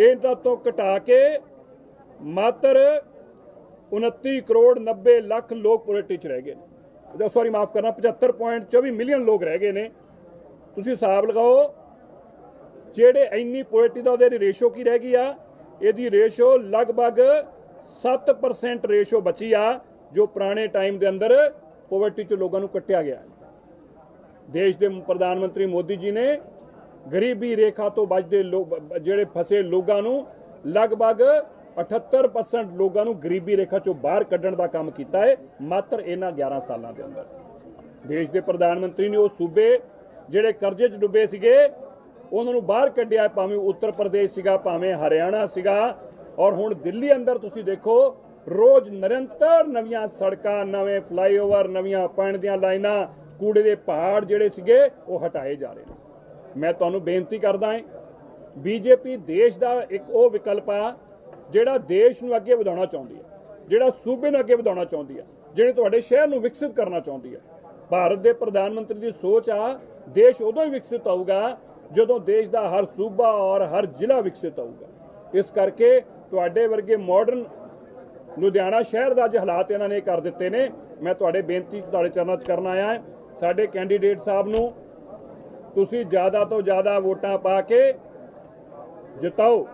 ਇਹਨਾਂ ਤੋਂ ਘਟਾ ਕੇ ਮਾਤਰ 29 ਕਰੋੜ 90 ਲੱਖ ਲੋਕ ਪੋਲਿਟੀ ਚ ਰਹਿ ਗਏ ਨੇ। ਸੌਰੀ ਮਾਫ ਕਰਨਾ 75.24 ਮਿਲੀਅਨ ਲੋਕ ਰਹਿ ਗਏ ਨੇ। ਤੁਸੀਂ ਹਿਸਾਬ ਲਗਾਓ, ਜਿਹੜੇ ਇੰਨੀ ਪੋਲਿਟੀ ਦਾ ਉਹਦੇ ਰੇਸ਼ੋ ਕੀ ਰਹਿ ਗਈ ਆ? ਇਹਦੀ ਰੇਸ਼ੋ ਲਗਭਗ 7% ਰੇਸ਼ੋ ਬਚੀ ਆ, ਜੋ ਪੁਰਾਣੇ ਟਾਈਮ ਦੇ ਅੰਦਰ ਪੋਵਰਟੀ ਚ ਲੋਕਾਂ ਨੂੰ ਕੱਟਿਆ ਗਿਆ। ਦੇਸ਼ ਦੇ ਪ੍ਰਧਾਨ ਮੰਤਰੀ ਮੋਦੀ ਜੀ ਨੇ ਗਰੀਬੀ ਰੇਖਾ ਤੋਂ ਬਚਦੇ ਲੋਕ, ਜਿਹੜੇ ਫਸੇ ਲੋਕਾਂ ਨੂੰ ਲਗਭਗ 78% ਲੋਕਾਂ ਨੂੰ ਗਰੀਬੀ ਰੇਖਾ ਚੋਂ ਬਾਹਰ ਕੱਢਣ ਦਾ ਕੰਮ ਕੀਤਾ ਹੈ, ਮਾਤਰ ਇਹਨਾਂ 11 ਸਾਲਾਂ ਦੇ ਅੰਦਰ। ਦੇਸ਼ ਦੇ ਪ੍ਰਧਾਨ ਮੰਤਰੀ ਨੇ ਉਹ ਸੂਬੇ ਜਿਹੜੇ ਕਰਜ਼ੇ 'ਚ ਡੁੱਬੇ ਸੀਗੇ, ਉਹਨਾਂ ਨੂੰ ਬਾਹਰ ਕੱਢਿਆ, ਭਾਵੇਂ ਉੱਤਰ ਪ੍ਰਦੇਸ਼ ਸੀਗਾ, ਭਾਵੇਂ ਹਰਿਆਣਾ ਸੀਗਾ। ਔਰ ਹੁਣ ਦਿੱਲੀ ਅੰਦਰ ਤੁਸੀਂ ਦੇਖੋ, ਰੋਜ਼ ਨਿਰੰਤਰ ਨਵੀਆਂ ਸੜਕਾਂ, ਨਵੇਂ ਫਲਾਈਓਵਰ, ਨਵੀਆਂ ਪਾਣੀ ਦੀਆਂ ਲਾਈਨਾਂ, ਕੂੜੇ ਦੇ ਪਹਾੜ ਜਿਹੜੇ ਸੀਗੇ, ਉਹ ਹਟਾਏ ਜਾ ਰਹੇ ਨੇ। ਮੈਂ ਤੁਹਾਨੂੰ ਬੇਨਤੀ ਕਰਦਾ ਹਾਂ, ਬੀਜੇਪੀ ਦੇਸ਼ ਦਾ ਇੱਕ ਉਹ ਵਿਕਲਪ ਆ, ਜਿਹੜਾ ਦੇਸ਼ ਨੂੰ ਅੱਗੇ ਵਧਾਉਣਾ ਚਾਹੁੰਦੀ ਹੈ ਜਿਹੜਾ ਸੂਬੇ ਨੂੰ ਅੱਗੇ ਵਧਾਉਣਾ ਚਾਹੁੰਦੀ ਹੈ ਜਿਹੜੇ ਤੁਹਾਡੇ ਸ਼ਹਿਰ ਨੂੰ ਵਿਕਸਿਤ ਕਰਨਾ ਚਾਹੁੰਦੀ ਹੈ ਭਾਰਤ ਦੇ ਪ੍ਰਧਾਨ ਮੰਤਰੀ ਦੀ ਸੋਚ ਆ, ਦੇਸ਼ ਉਦੋਂ ਹੀ ਵਿਕਸਿਤ ਹੋਊਗਾ ਜਦੋਂ ਦੇਸ਼ ਦਾ ਹਰ ਸੂਬਾ ਔਰ ਹਰ ਜ਼ਿਲ੍ਹਾ ਵਿਕਸਿਤ ਹੋਊਗਾ। ਇਸ ਕਰਕੇ ਤੁਹਾਡੇ ਵਰਗੇ ਮਾਡਰਨ ਲੁਧਿਆਣਾ ਸ਼ਹਿਰ ਦਾ ਅੱਜ ਹਾਲਾਤ ਇਹਨਾਂ ਨੇ ਕਰ ਦਿੱਤੇ ਨੇ। ਮੈਂ ਤੁਹਾਡੇ ਬੇਨਤੀ ਤੁਹਾਡੇ ਚਰਨਾਂ 'ਚ ਕਰਨ ਆਇਆ ਸਾਡੇ ਕੈਂਡੀਡੇਟ ਸਾਹਿਬ ਨੂੰ ਤੁਸੀਂ ਜ਼ਿਆਦਾ ਤੋਂ ਜ਼ਿਆਦਾ ਵੋਟਾਂ ਪਾ ਕੇ ਜਿਤਾਓ।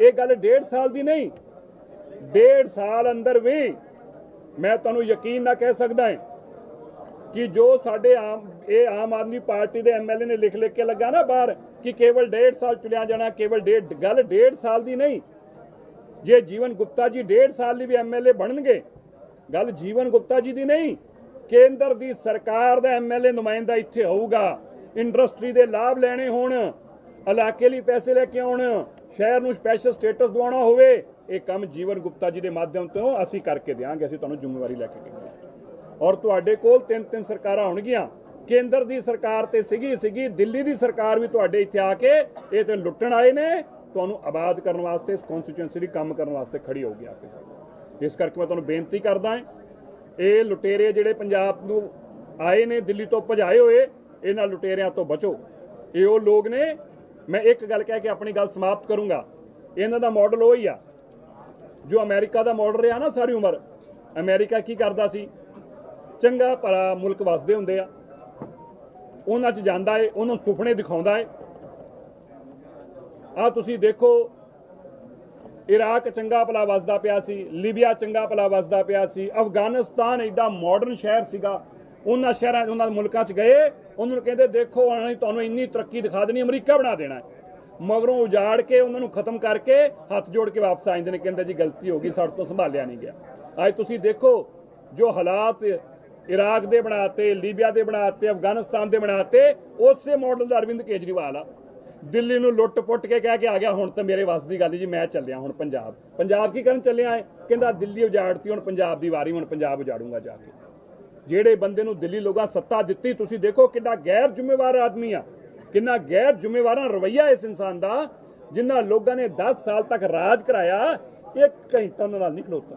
ਇਹ ਗੱਲ ਡੇਢ ਸਾਲ ਦੀ ਨਹੀਂ, ਡੇਢ ਸਾਲ ਅੰਦਰ ਵੀ ਮੈਂ ਤੁਹਾਨੂੰ ਯਕੀਨ ਨਾ ਕਹਿ ਸਕਦਾ ਹਾਂ ਕਿ ਜੋ ਸਾਡੇ ਆਮ, ਇਹ ਆਮ ਆਦਮੀ ਪਾਰਟੀ ਦੇ ਐਮਐਲਏ ਨੇ ਲਿਖ ਲਿਖ ਕੇ ਲੱਗਾ ਨਾ ਬਾਹਰ ਕਿ ਕੇਵਲ ਡੇਢ ਸਾਲ ਚੁਣਿਆ ਜਾਣਾ, ਕੇਵਲ ਡੇਢ, ਗੱਲ ਡੇਢ ਸਾਲ ਦੀ ਨਹੀਂ। ਜੇ ਜੀਵਨ ਗੁਪਤਾ ਜੀ ਡੇਢ ਸਾਲ ਲਈ ਵੀ ਐਮਐਲਏ ਬਣਨਗੇ, ਗੱਲ ਜੀਵਨ ਗੁਪਤਾ ਜੀ ਦੀ ਨਹੀਂ, ਕੇਂਦਰ ਦੀ ਸਰਕਾਰ ਦਾ ਐਮਐਲਏ ਨੁਮਾਇੰਦਾ ਇੱਥੇ ਹੋਊਗਾ। ਇੰਡਸਟਰੀ ਦੇ ਲਾਭ ਲੈਣੇ ਹੋਣ, ਇਲਾਕੇ ਲਈ ਪੈਸੇ ਲੈ ਕੇ ਆਉਣ, ਸ਼ਹਿਰ ਨੂੰ ਸਪੈਸ਼ਲ ਸਟੇਟਸ ਦਿਵਾਉਣਾ ਹੋਵੇ, ਇਹ ਕੰਮ ਜੀਵਨ ਗੁਪਤਾ ਜੀ ਦੇ ਮਾਧਿਅਮ ਤੋਂ ਅਸੀਂ ਕਰਕੇ ਦਿਆਂਗੇ, ਅਸੀਂ ਤੁਹਾਨੂੰ ਜ਼ਿੰਮੇਵਾਰੀ ਲੈ ਕੇ ਕਹਾਂਗੇ ਔਰ ਤੁਹਾਡੇ ਕੋਲ ਤਿੰਨ ਤਿੰਨ ਸਰਕਾਰਾਂ ਹੋਣਗੀਆਂ ਕੇਂਦਰ ਦੀ ਸਰਕਾਰ ਤੇ ਸੀਗੀ ਸੀਗੀ, ਦਿੱਲੀ ਦੀ ਸਰਕਾਰ ਵੀ ਤੁਹਾਡੇ ਇੱਥੇ ਆ ਕੇ ਇਹ ਤੇ ਲੁੱਟਣ ਆਏ ਨੇ। ਤੁਹਾਨੂੰ ਆਬਾਦ ਕਰਨ ਵਾਸਤੇ, ਇਸ ਕਨਸਟੀਚੁਐਂਸੀ ਦੀ ਕੰਮ ਕਰਨ ਵਾਸਤੇ ਖੜੀ ਹੋਊਗੀ ਆ ਕੇ ਇਸ ਕਰਕੇ ਮੈਂ ਤੁਹਾਨੂੰ ਬੇਨਤੀ ਕਰਦਾ ਹਾਂ, ਇਹ ਲੁਟੇਰੇ ਜਿਹੜੇ ਪੰਜਾਬ ਨੂੰ ਆਏ ਨੇ, ਦਿੱਲੀ ਤੋਂ ਭਜਾਏ ਹੋਏ ਇਹਨਾਂ ਲੁਟੇਰਿਆਂ ਤੋਂ ਬਚੋ। ਇਹ ਉਹ ਲੋਕ ਨੇ, ਮੈਂ ਇੱਕ ਗੱਲ ਕਹਿ ਕੇ ਆਪਣੀ ਗੱਲ ਸਮਾਪਤ ਕਰੂੰਗਾ। ਇਹਨਾਂ ਦਾ ਮਾਡਲ ਉਹ ਹੀ ਆ। ਜੋ ਅਮਰੀਕਾ ਦਾ ਮਾਡਲ ਰਿਹਾ ਨਾ ਸਾਰੀ ਉਮਰ, ਅਮਰੀਕਾ ਕੀ ਕਰਦਾ ਸੀ? ਚੰਗਾ ਭਲਾ ਮੁਲਕ ਵਸਦੇ ਹੁੰਦੇ ਆ। ਉਹਨਾਂ 'ਚ ਜਾਂਦਾ ਏ, ਉਹਨਾਂ ਨੂੰ ਸੁਪਨੇ ਦਿਖਾਉਂਦਾ ਏ। ਆ ਤੁਸੀਂ ਦੇਖੋ, ਇਰਾਕ ਚੰਗਾ ਭਲਾ ਵਸਦਾ ਪਿਆ ਸੀ, ਲੀਬੀਆ ਚੰਗਾ ਭਲਾ ਵਸਦਾ ਪਿਆ ਸੀ, ਅਫਗਾਨਿਸਤਾਨ ਐਡਾ ਮਾਡਰਨ ਸ਼ਹਿਰ ਸੀਗਾ। ਉਹਨਾਂ ਸ਼ਹਿਰਾਂ ਉਹਨਾਂ ਮੁਲਕਾਂ 'ਚ ਗਏ, ਉਹਨਾਂ ਨੂੰ ਕਹਿੰਦੇ, ਦੇਖੋ, ਉਹਨਾਂ ਨੇ ਤੁਹਾਨੂੰ ਇੰਨੀ ਤਰੱਕੀ ਦਿਖਾ ਦੇਣੀ, ਅਮਰੀਕਾ ਬਣਾ ਦੇਣਾ ਮਗਰੋਂ ਉਜਾੜ ਕੇ ਉਹਨਾਂ ਨੂੰ ਖਤਮ ਕਰਕੇ ਹੱਥ ਜੋੜ ਕੇ ਵਾਪਸ ਆ ਜਾਂਦੇ ਨੇ, ਕਹਿੰਦੇ, ਜੀ, ਗਲਤੀ ਹੋ ਗਈ, ਸਾਡੇ ਤੋਂ ਸੰਭਾਲਿਆ ਨਹੀਂ ਗਿਆ। ਅੱਜ ਤੁਸੀਂ ਦੇਖੋ, ਜੋ ਹਾਲਾਤ ਇਰਾਕ ਦੇ ਬਣਾਤੇ, ਲੀਬੀਆ ਦੇ ਬਣਾਤੇ, ਅਫਗਾਨਿਸਤਾਨ ਦੇ ਬਣਾਤੇ, ਉਸੇ ਮਾਡਲ ਦਾ ਅਰਵਿੰਦ ਕੇਜਰੀਵਾਲ ਆ। ਦਿੱਲੀ ਨੂੰ ਲੁੱਟ-ਪੁੱਟ ਕੇ ਕਹਿ ਕੇ ਆ ਗਿਆ, ਹੁਣ ਤਾਂ ਮੇਰੇ ਵੱਸ ਦੀ ਗੱਲ ਜੀ, ਮੈਂ ਚੱਲਿਆ ਹੁਣ ਪੰਜਾਬ। ਪੰਜਾਬ ਕੀ ਕਰਨ ਚੱਲਿਆ ਹੈ? ਕਹਿੰਦਾ, ਦਿੱਲੀ ਉਜਾੜਤੀ, ਹੁਣ ਪੰਜਾਬ ਦੀ ਵਾਰੀ, ਹੁਣ ਪੰਜਾਬ ਉਜਾੜੂੰਗਾ ਜਾ ਕੇ। ਜਿਹੜੇ ਬੰਦੇ ਨੂੰ ਦਿੱਲੀ ਲੋਕਾਂ ਸੱਤਾ ਦਿੱਤੀ, ਤੁਸੀਂ ਦੇਖੋ ਕਿੰਨਾ ਗੈਰ ਜ਼ਿੰਮੇਵਾਰ ਆਦਮੀ ਆ। ਕਿੰਨਾ ਗੈਰ ਜ਼ਿੰਮੇਵਾਰਾਂ ਰਵਈਆ ਇਸ ਇਨਸਾਨ ਦਾ ਜਿਨ੍ਹਾਂ ਲੋਕਾਂ ਨੇ 10 ਸਾਲ ਤੱਕ ਰਾਜ ਕਰਾਇਆ, ਇੱਕ ਘੰਟਾ ਉਹਨਾਂ ਨਾਲ ਨਹੀਂ ਖਲੋਤਾ।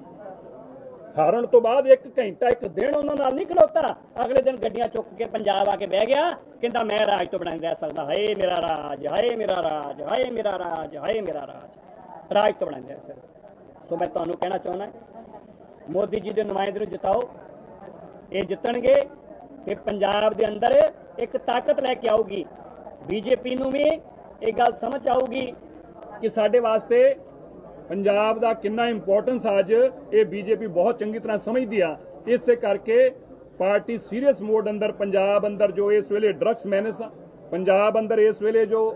ਹਾਰਨ ਤੋਂ ਬਾਅਦ ਇੱਕ ਘੰਟਾ, ਇੱਕ ਦਿਨ ਉਹਨਾਂ ਨਾਲ ਨਹੀਂ ਖਲੋਤਾ। ਅਗਲੇ ਦਿਨ ਗੱਡੀਆਂ ਚੁੱਕ ਕੇ ਪੰਜਾਬ ਆ ਕੇ ਬਹਿ ਗਿਆ, ਕਹਿੰਦਾ ਮੈਂ ਰਾਜ ਤੋਂ ਬਣਾਈ ਰਹਿ ਸਕਦਾ। ਹਾਏ ਮੇਰਾ ਰਾਜ, ਹਾਏ ਮੇਰਾ ਰਾਜ, ਹਾਏ ਮੇਰਾ ਰਾਜ, ਹਾਏ ਮੇਰਾ ਰਾਜ। ਰਾਜ ਤੋਂ ਬਣਾਈ ਰਹਿ ਸਕਦਾ। ਸੋ ਮੈਂ ਤੁਹਾਨੂੰ ਕਹਿਣਾ ਚਾਹੁੰਦਾ, ਮੋਦੀ ਜੀ ਦੇ ਨੁਮਾਇੰਦੇ ਨੂੰ ਜਿਤਾਓ। ਇਹ ਜਿੱਤਣਗੇ ਤੇ ਪੰਜਾਬ ਦੇ ਅੰਦਰ ਇੱਕ ਤਾਕਤ ਲੈ ਕੇ ਆਊਗੀ। ਬੀਜੇਪੀ ਨੂੰ ਵੀ ਇਹ ਗੱਲ ਸਮਝ ਆਊਗੀ ਕਿ ਸਾਡੇ ਵਾਸਤੇ ਪੰਜਾਬ ਦਾ ਕਿੰਨਾ ਇੰਪੋਰਟੈਂਸ ਅੱਜ ਇਹ ਬੀਜੇਪੀ ਬਹੁਤ ਚੰਗੀ ਤਰ੍ਹਾਂ ਸਮਝਦੀ ਆ। ਇਸੇ ਕਰਕੇ ਪਾਰਟੀ ਸੀਰੀਅਸ ਮੋਡ ਅੰਦਰ, ਪੰਜਾਬ ਅੰਦਰ ਜੋ ਇਸ ਵੇਲੇ ਡਰੱਗਸ ਮੈਨਸ ਆ ਪੰਜਾਬ ਅੰਦਰ ਇਸ ਵੇਲੇ ਜੋ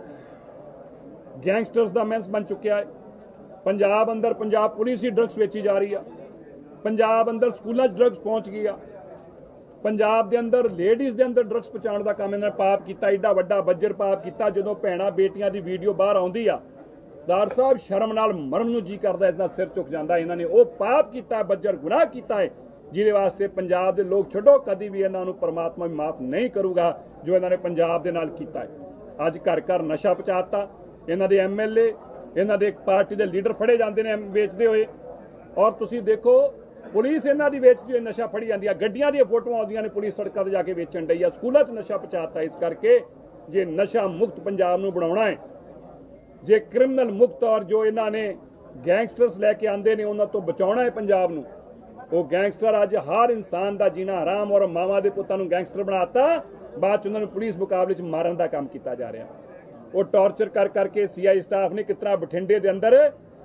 ਗੈਂਗਸਟਰਸ ਦਾ ਮੈਨਸ ਬਣ ਚੁੱਕਿਆ ਹੈ। ਪੰਜਾਬ ਅੰਦਰ ਪੰਜਾਬ ਪੁਲਿਸ ਹੀ ਡਰੱਗਸ ਵੇਚੀ ਜਾ ਰਹੀ ਆ। ਪੰਜਾਬ ਅੰਦਰ ਸਕੂਲਾਂ 'ਚ ਡਰੱਗਸ ਪਹੁੰਚ ਗਈ ਆ। ਪੰਜਾਬ ਦੇ ਅੰਦਰ ਲੇਡੀਜ਼ ਦੇ ਅੰਦਰ ਡਰੱਗਸ ਪਹੁੰਚਾਉਣ ਦਾ ਕੰਮ ਇਹਨਾਂ ਨੇ ਪਾਪ ਕੀਤਾ, ਏਡਾ ਵੱਡਾ ਬੱਜਰ ਪਾਪ ਕੀਤਾ, ਜਦੋਂ ਭੈਣਾਂ ਬੇਟੀਆਂ ਦੀ ਵੀਡੀਓ ਬਾਹਰ ਆਉਂਦੀ ਆ। ਸਰਦਾਰ ਸਾਹਿਬ ਸ਼ਰਮ ਨਾਲ ਮਰਨ ਨੂੰ ਜੀ ਕਰਦਾ, ਇਸ ਦਾ ਸਿਰ ਝੁਕ ਜਾਂਦਾ। ਇਹਨਾਂ ਨੇ ਉਹ ਪਾਪ ਕੀਤਾ, ਬੱਜਰ ਗੁਨਾਹ ਕੀਤਾ ਹੈ ਜਿਹਦੇ ਵਾਸਤੇ ਪੰਜਾਬ ਦੇ ਲੋਕ ਛੱਡੋ, ਕਦੀ ਵੀ ਇਹਨਾਂ ਨੂੰ ਪਰਮਾਤਮਾ ਵੀ ਮਾਫ ਨਹੀਂ ਕਰੂਗਾ, ਜੋ ਇਹਨਾਂ ਨੇ ਪੰਜਾਬ ਦੇ ਨਾਲ ਕੀਤਾ ਹੈ ਅੱਜ ਘਰ ਘਰ ਨਸ਼ਾ ਪਚਾਤਾ ਇਹਨਾਂ ਦੇ ਐਮਐਲਏ ਇਹਨਾਂ ਦੇ ਪਾਰਟੀ ਦੇ ਲੀਡਰ ਫੜੇ ਜਾਂਦੇ ਨੇ ਵੇਚਦੇ ਹੋਏ। ਔਰ ਤੁਸੀਂ ਦੇਖੋ ਪੁਲਿਸ ਇਹਨਾਂ ਦੀ ਵੇਚਦੀ ਹੋਈ ਨਸ਼ਾ ਫੜੀ ਜਾਂਦੀ ਆ। ਗੱਡੀਆਂ ਦੀਆਂ ਫੋਟੋਆਂ ਆਉਂਦੀਆਂ ਨੇ, ਪੁਲਿਸ ਸੜਕਾਂ ਤੇ ਜਾ ਕੇ ਵੇਚਣ ਡਈ ਆ। ਸਕੂਲਾਂ 'ਚ ਨਸ਼ਾ ਪਚਾਤਾ ਇਸ ਕਰਕੇ ਜੇ ਨਸ਼ਾ ਮੁਕਤ ਪੰਜਾਬ ਨੂੰ ਬਣਾਉਣਾ ਹੈ, ਜੇ ਕ੍ਰਿਮੀਨਲ ਮੁਕਤ ਔਰ ਜੋ ਇਹਨਾਂ ਨੇ ਗੈਂਗਸਟਰਸ ਲੈ ਕੇ ਆਂਦੇ ਨੇ, ਉਹਨਾਂ ਤੋਂ ਬਚਾਉਣਾ ਹੈ ਪੰਜਾਬ ਨੂੰ, ਉਹ ਗੈਂਗਸਟਰ ਅੱਜ ਹਰ ਇਨਸਾਨ ਦਾ ਜੀਣਾ ਹਰਾਮ ਔਰ ਮਾਵਾਂ ਦੇ ਪੁੱਤਾਂ ਨੂੰ ਗੈਂਗਸਟਰ ਬਣਾਤਾ। ਬਾਅਦ ਚ ਉਹਨਾਂ ਨੂੰ ਪੁਲਿਸ ਮੁਕਾਬਲੇ ਚ ਮਾਰਨ ਦਾ ਕੰਮ ਕੀਤਾ ਜਾ ਰਿਹਾ। ਉਹ ਟੌਰਚਰ ਕਰ ਕਰਕੇ ਸੀਆਈ ਸਟਾਫ ਨੇ ਕਿਤਨਾ ਬਠਿੰਡੇ ਦੇ ਅੰਦਰ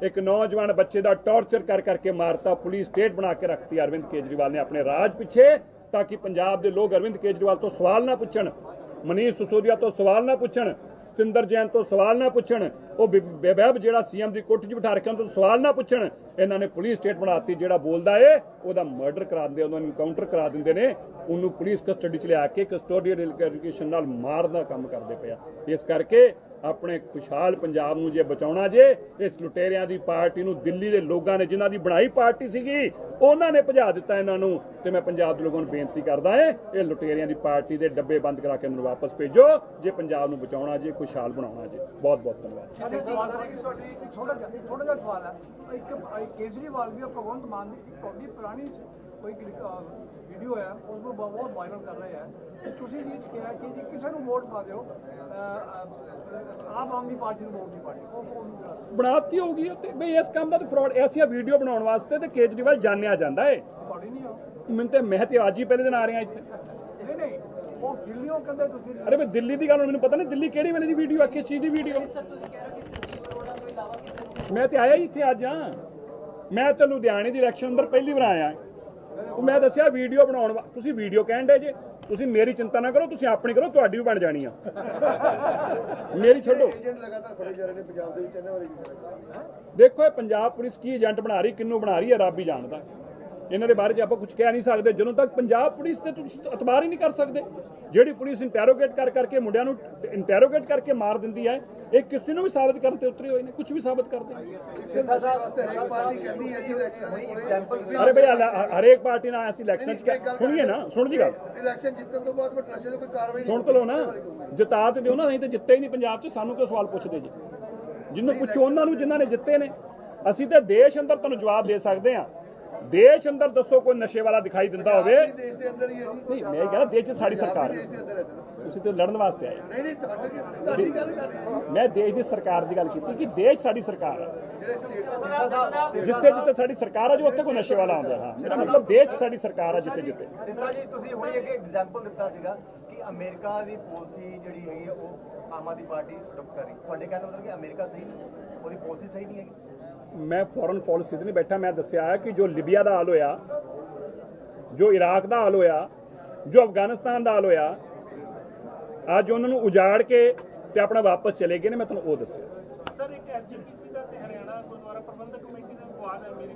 ਇੱਕ ਨੌਜਵਾਨ ਬੱਚੇ ਦਾ ਟੌਰਚਰ ਕਰ ਕਰਕੇ ਮਾਰਤਾ, ਪੁਲਿਸ ਸਟੇਟ ਬਣਾ ਕੇ ਰੱਖਤੀ। ਅਰਵਿੰਦ ਕੇਜਰੀਵਾਲ ਨੇ ਆਪਣੇ ਰਾਜ ਪਿੱਛੇ ਤਾਂ ਕਿ ਪੰਜਾਬ ਦੇ ਲੋਕ ਅਰਵਿੰਦ ਕੇਜਰੀਵਾਲ ਤੋਂ ਸਵਾਲ ਨਾ ਪੁੱਛਣ, ਮਨੀਸ਼ ਸਿਸੋਦੀਆ ਤੋਂ ਸਵਾਲ ਨਾ ਪੁੱਛਣ, ਸਤਿੰਦਰ ਜੈਨ ਤੋਂ ਸਵਾਲ ਨਾ ਪੁੱਛਣ, ਉਹ ਬੇਬੈਬ ਜਿਹੜਾ ਸੀਐਮ ਦੀ ਕੋਠੀ 'ਚ ਬਿਠਾ ਰੱਖਿਆ ਉਹਨਾਂ ਤੋਂ ਸਵਾਲ ਨਾ ਪੁੱਛਣ, ਇਹਨਾਂ ਨੇ ਪੁਲਿਸ ਸਟੇਟ ਬਣਾਤੀ। ਜਿਹੜਾ ਬੋਲਦਾ ਏ, ਉਹਦਾ ਮਰਡਰ ਕਰਾ ਦਿੰਦੇ, ਉਹਨਾਂ ਨੂੰ ਇਨਕਾਊਂਟਰ ਕਰਾ ਦਿੰਦੇ ਨੇ। ਉਹਨੂੰ ਪੁਲਿਸ ਕਸਟਡੀ 'ਚ ਲਿਆ ਕੇ ਕਸਟੋਡੀਅਲ ਐਜੂਕੇਸ਼ਨ ਨਾਲ ਮਾਰਨ ਦਾ ਕੰਮ ਕਰਦੇ ਪਿਆ ਇਸ ਕਰਕੇ ਆਪਣੇ ਖੁਸ਼ਹਾਲ ਪੰਜਾਬ ਨੂੰ ਜੇ ਬਚਾਉਣਾ ਜੇ, ਇਸ ਲੁਟੇਰਿਆਂ ਦੀ ਪਾਰਟੀ ਨੂੰ ਦਿੱਲੀ ਦੇ ਲੋਕਾਂ ਨੇ ਜਿਨ੍ਹਾਂ ਦੀ ਬਣਾਈ ਪਾਰਟੀ ਸੀਗੀ, ਉਹਨਾਂ ਨੇ ਭਜਾ ਦਿੱਤਾ ਇਹਨਾਂ ਨੂੰ। ਤੇ ਮੈਂ ਪੰਜਾਬ ਦੇ ਲੋਕਾਂ ਨੂੰ ਬੇਨਤੀ ਕਰਦਾ ਹਾਂ, ਇਹ ਲੁਟੇਰਿਆਂ ਦੀ ਪਾਰਟੀ ਦੇ ਡੱਬੇ ਬੰਦ ਕਰਾ ਕੇ ਇਹਨਾਂ ਨੂੰ ਵਾਪਸ ਭੇਜੋ, ਜੇ ਪੰਜਾਬ ਨੂੰ ਬਚਾਉਣਾ ਜੇ, ਖੁਸ਼ਹਾਲ ਬਣਾਉਣਾ ਜੇ। ਬਹੁਤ ਬਹੁਤ ਧੰਨਵਾਦ। ਸਾਡੇ ਜਿਹਾ ਸਵਾਲ ਹੈ। ਇੱਕ ਕੇਜਰੀਵਾਲ ਵੀ ਭਗਵੰਤ ਮਾਨ ਦੀ, ਇੱਕ ਪੁਰਾਣੀ ਕੋਈ ਵੀਡੀਓ ਹੈ ਉਸ ਨੂੰ ਬਹੁਤ- ਬਹੁਤ ਵਾਇਰਲ ਕਰ ਰਹੇ ਕਿ ਤੁਸੀਂ ਜੀ ਕਿਹਾ ਕਿ ਜੀ ਕਿਸੇ ਨੂੰ ਵੋਟ ਪਾ ਦਿਓ ਆਮ ਆਦਮੀ ਪਾਰਟੀ ਨੂੰ ਵੋਟ ਨਹੀਂ ਪਾਣੀ। ਬਣਾਤੀ ਹੋਊਗੀ ਤੇ ਬਈ ਇਸ ਕੰਮ ਦਾ ਤਾਂ ਫਰਾਡ ਐਸੀਆਂ ਵੀਡੀਓ ਬਣਾਉਣ ਵਾਸਤੇ ਤੇ ਕੇਜਰੀਵਾਲ ਜਾਣਿਆ ਜਾਂਦਾ ਏ। ਮੈਨੂੰ ਤੇ ਮੈਂ ਤੇ ਅੱਜ ਹੀ ਪਹਿਲੇ ਦਿਨ ਆ ਰਿਹਾ ਇੱਥੇ। ਨਹੀਂ ਨਹੀਂ ਉਹ ਦਿੱਲੀੋਂ ਕਹਿੰਦੇ ਤੁਸੀਂ ਅਰੇ ਬਈ ਦਿੱਲੀ ਦੀ ਗੱਲ ਮੈਨੂੰ ਪਤਾ ਨਹੀਂ ਦਿੱਲੀ ਕਿਹੜੀ ਵੇਲੇ ਦੀ ਵੀਡੀਓ ਆ ਕਿਸ ਚੀਜ਼ ਦੀ ਵੀਡੀਓ ਮੈਂ ਤੇ ਆਇਆ ਹੀ ਇੱਥੇ ਅੱਜ ਆ ਮੈਂ ਤੇ ਲੁਧਿਆਣੇ ਦੀ ਇਲੈਕਸ਼ਨ ਅੰਦਰ ਪਹਿਲੀ ਵਾਰ ਆਇਆ। ਉਹ ਮੈਂ ਦੱਸਿਆ ਵੀਡੀਓ ਬਣਾਉਣ ਵਾ- ਤੁਸੀਂ ਵੀਡੀਓ ਕਹਿਣ ਦੇ ਜੇ। ਤੁਸੀਂ ਮੇਰੀ ਚਿੰਤਾ ਨਾ ਕਰੋ ਤੁਸੀਂ ਆਪਣੀ ਕਰੋ ਤੁਹਾਡੀ ਵੀ ਬਣ ਜਾਣੀ ਆ। ਮੇਰੀ ਛੱਡੋ। ਏਜੰਟ ਲਗਾਤਾਰ ਫੜੇ ਜਾ ਰਹੇ ਨੇ ਪੰਜਾਬ ਦੇ ਵਿੱਚ ਇਹਨਾਂ ਬਾਰੇ ਕੀ ਕਹਿਣਾ ਦੇਖੋ ਇਹ ਪੰਜਾਬ ਪੁਲਿਸ ਕੀ ਏਜੰਟ ਬਣਾ ਰਹੀ ਕਿੰਨੂੰ ਬਣਾ ਰਹੀ ਹੈ ਰੱਬ ਹੀ ਜਾਣਦਾ। ਇਹਨਾਂ ਦੇ ਬਾਰੇ 'ਚ ਆਪਾਂ ਕੁਝ ਕਹਿ ਨਹੀਂ ਸਕਦੇ। ਜਦੋਂ ਤੱਕ ਪੰਜਾਬ ਪੁਲਿਸ ਤੇ ਤੁਸੀਂ ਇਤਬਾਰ ਹੀ ਨਹੀਂ ਕਰ ਸਕਦੇ। ਜਿਹੜੀ ਪੁਲਿਸ ਇੰਟਰੋਗੇਟ ਕਰ ਕਰਕੇ ਮੁੰਡਿਆਂ ਨੂੰ ਇੰਟਰੋਗੇਟ ਕਰਕੇ ਮਾਰ ਦਿੰਦੀ ਹੈ ਇਹ ਕਿਸੇ ਨੂੰ ਵੀ ਸਾਬਤ ਕਰਨ ਤੇ ਉਤਰੇ ਹੋਏ ਨੇ ਕੁਝ ਵੀ ਸਾਬਤ ਕਰਦੇ ਅਰੇ ਭਈ ਹਰ- ਹਰੇਕ ਪਾਰਟੀ ਨਾਲ ਅਸੀਂ ਇਲੈਕਸ਼ਨ 'ਚ ਸੁਣੀਏ ਨਾ ਸੁਣ ਜੀ ਗੱਲ। ਇਲੈਕਸ਼ਨ ਜਿੱਤਣ ਤੋਂ ਬਾਅਦ ਬਟ ਨਸ਼ੇ ਦੀ ਕੋਈ ਕਾਰਵਾਈ ਸੁਣ ਤਾਂ ਲਓ ਨਾ ਜਿਤਾ ਤੇ ਦਿਓ ਨਾ ਨਹੀਂ ਤੇ ਜਿੱਤੇ ਹੀ ਨਹੀਂ ਪੰਜਾਬ 'ਚ ਸਾਨੂੰ ਕਿਉਂ ਸਵਾਲ ਪੁੱਛਦੇ ਜੀ। ਜਿਹਨੂੰ ਪੁੱਛੋ ਉਹਨਾਂ ਨੂੰ ਜਿਨ੍ਹਾਂ ਨੇ ਜਿੱਤੇ ਨੇ। ਅਸੀਂ ਤੇ ਦੇਸ਼ ਅੰਦਰ ਤੁਹਾਨੂੰ ਜਵਾਬ ਦੇ ਸਕਦੇ ਹਾਂ। ਦੇਸ਼ ਅੰਦਰ ਦੱਸੋ ਕੋਈ ਨਸ਼ੇ ਵਾਲਾ ਦਿਖਾਈ ਦਿੰਦਾ ਹੋਵੇ। ਨਹੀਂ ਦੇਸ਼ ਦੇ ਅੰਦਰ ਹੀ ਹੈ ਜੀ। ਨਹੀਂ ਮੈਂ ਕਹਿੰਦਾ ਦੇਸ਼ 'ਚ ਸਾਡੀ ਸਰਕਾਰ। ਹੈ ਤੁਸੀਂ ਤੇ ਲੜਨ ਵਾਸਤੇ ਆਏ ਨਹੀਂ ਨਹੀਂ ਤੁਹਾਡੀ ਗੱਲ ਕਰ ਰਹੀ ਮੈਂ ਦੇਸ਼ ਦੀ ਸਰਕਾਰ ਦੀ ਗੱਲ ਕੀਤੀ ਕਿ ਦੇਸ਼ ਸਾਡੀ ਸਰਕਾਰ ਹੈ। ਜਿੱਥੇ ਜਿੱਥੇ ਸਾਡੀ ਸਰਕਾਰ ਹੈ ਜੋ ਉੱਥੇ ਕੋਈ ਨਸ਼ੇ ਵਾਲਾ ਆਉਂਦਾ ਹਾਂ। ਮੇਰਾ ਮਤਲਬ ਦੇਸ਼ ਸਾਡੀ ਸਰਕਾਰ ਹੈ ਜਿੱਥੇ ਜਿੱਥੇ। ਸਿੱਧਾ ਜੀ ਤੁਸੀਂ ਹੁਣੇ ਇੱਕ ਐਗਜ਼ਾਮਪਲ ਦਿੱਤਾ ਸੀਗਾ ਕਿ ਅਮਰੀਕਾ ਦੀ ਪਾਲਿਸੀ ਜਿਹੜੀ ਹੈਗੀ ਉਹ ਆਮ ਆਦਮੀ ਪਾਰਟੀ ਅਡਾਪਟ ਕਰ ਰਹੀ। ਤੁਹਾਡੇ ਕਹਿਣ ਦਾ ਮਤਲਬ ਕਿ ਅਮਰੀਕਾ ਸਹੀ ਨਹੀਂ ਉਹਦੀ ਪਾਲਿਸੀ ਸਹੀ ਨਹੀਂ ਹੈਗੀ। ਮੈਂ ਫੋਰਨ ਪਾਲਿਸੀ ਤੇ ਨਹੀਂ ਬੈਠਾ ਮੈਂ ਦੱਸਿਆ ਹੈ ਕਿ ਜੋ ਲਿਬੀਆ ਦਾ ਹਾਲ ਹੋਇਆ ਜੋ ਇਰਾਕ ਦਾ ਹਾਲ ਹੋਇਆ ਜੋ ਅਫਗਾਨਿਸਤਾਨ ਦਾ ਹਾਲ ਹੋਇਆ ਅੱਜ ਉਹਨਾਂ ਨੂੰ ਉਜਾੜ ਕੇ ਤੇ ਆਪਣਾ ਵਾਪਸ ਚਲੇ ਗਏ ਨੇ ਮੈਂ ਤੁਹਾਨੂੰ ਉਹ ਦੱਸਿਆ। ਸਰ ਇੱਕ ਐਸਜੀਪੀਸੀ ਦਾ ਤੇ ਹਰਿਆਣਾ ਗੁਰਦੁਆਰਾ ਪ੍ਰਬੰਧਕ ਕਮੇਟੀ ਦਾ ਵਿਵਾਦ ਹੈ ਮੇਰੀ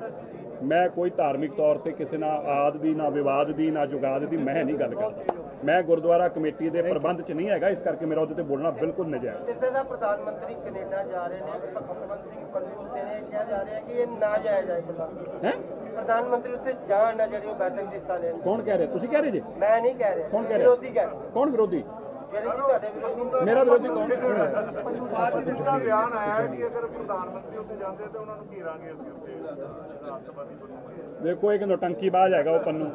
ਸਰ ਮੈਂ ਕੋਈ ਧਾਰਮਿਕ ਤੌਰ ਤੇ ਕਿਸੇ ਨਾਲ ਆਦ ਦੀ ਨਾ ਵਿਵਾਦ ਦੀ ਨਾ ਜੁਗਾਦ ਦੀ ਮੈਂ ਨਹੀਂ ਗੱਲ ਕਰਦਾ। ਮੈਂ ਗੁਰਦੁਆਰਾ ਕਮੇਟੀ ਦੇ ਪ੍ਰਬੰਧ 'ਚ ਨਹੀਂ ਹੈਗਾ ਇਸ ਕਰਕੇ ਮੇਰਾ ਉਹਦੇ ਤੇ ਬੋਲਣਾ ਬਿਲਕੁਲ ਨਜਾਇਜ਼ ਸਿੱਧੇ ਸਾਹਿਬ ਪ੍ਰਧਾਨ ਮੰਤਰੀ ਕੈਨੇਡਾ ਜਾ ਰਹੇ ਨੇ ਭਗਵੰਤ ਸਿੰਘ ਪੰਨੂ ਉੱਤੇ ਨੇ ਕਿਹਾ ਜਾ ਰਿਹਾ ਕਿ ਇਹ ਨਾ ਜਾਇਆ ਜਾਏਗਾ ਹੈ? ਪ੍ਰਧਾਨ ਮੰਤਰੀ ਉੱਥੇ ਜਾਣ ਨਾ ਜਿਹੜੀ ਉਹ ਬੈਠਕ 'ਚ ਹਿੱਸਾ ਲੈਣ। ਕੌਣ ਕਹਿ ਰਿਹਾ? ਤੁਸੀਂ ਕਹਿ ਰਹੇ ਜੀ? ਮੈਂ ਨਹੀਂ ਕਹਿ ਰਿਹਾ। ਕੌਣ ਕਹਿ ਰਿਹਾ? ਵਿਰੋਧੀ ਕਹਿ ਰਹੇ। ਕੌਣ ਵਿਰੋਧੀ? ਮੇਰਾ ਵਿਰੋਧੀ ਕੌਣ? ਪਾਰਟੀ ਦੇ ਦਾ ਬਿਆਨ ਆਇਆ ਹੈ ਕਿ ਅਗਰ ਪ੍ਰਧਾਨ ਮੰਤਰੀ ਉੱਥੇ ਜਾਂਦੇ ਤਾਂ ਉਹਨਾਂ ਨੂੰ ਘੇਰਾਂਗੇ ਅਸੀਂ ਉੱਥੇ ਰਾਸ਼ਟਰਪਤੀ ਬਣੂਗੇ ਦੇਖੋ ਇੱਕ ਨੋਟੰਕੀ ਬਾਜ਼ ਹੈਗਾ ਉਹ ਪੰਨੂ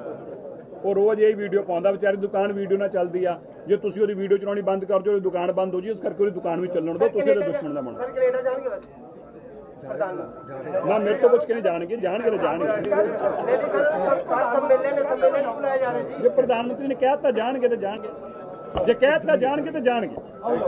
ਉਹ ਰੋਜ਼ ਇਹ ਵੀਡੀਓ ਪਾਉਂਦਾ ਵਿਚਾਰੀ ਦੁਕਾਨ ਵੀਡੀਓ ਨਾਲ ਚੱਲਦੀ ਆ। ਜੇ ਤੁਸੀਂ ਉਹਦੀ ਵੀਡੀਓ ਚਲਾਉਣੀ ਬੰਦ ਕਰ ਦਿਓ ਦੁਕਾਨ ਬੰਦ ਹੋ ਜੀ ਇਸ ਕਰਕੇ ਉਹਦੀ ਦੁਕਾਨ ਵੀ ਚੱਲਣ ਦਿਓ ਤੁਸੀਂ ਉਹਦੇ ਦੁਸ਼ਮਣ ਦਾ ਬਣੋ ਸਰ ਕੈਨੇਡਾ ਜਾਣਗੇ ਵੈਸੇ? ਪ੍ਰਧਾਨ ਮੰਤਰੀ ਨਾ ਮੇਰੇ ਤੋਂ ਪੁੱਛ ਕੇ ਨਹੀਂ ਜਾਣਗੇ ਜਾਣਗੇ ਤਾਂ ਜਾਣਗੇ। ਨਹੀਂ ਜੀ ਪ੍ਰਧਾਨ ਮੰਤਰੀ ਨੇ ਕਹਿ ਦਿੱਤਾ ਜਾਣਗੇ ਤਾਂ ਜਾਣਗੇ। ਜੇ ਕਹਿ ਦਿੱਤਾ ਜਾਣਗੇ ਤਾਂ ਜਾਣਗੇ। ਹੈਲੋ।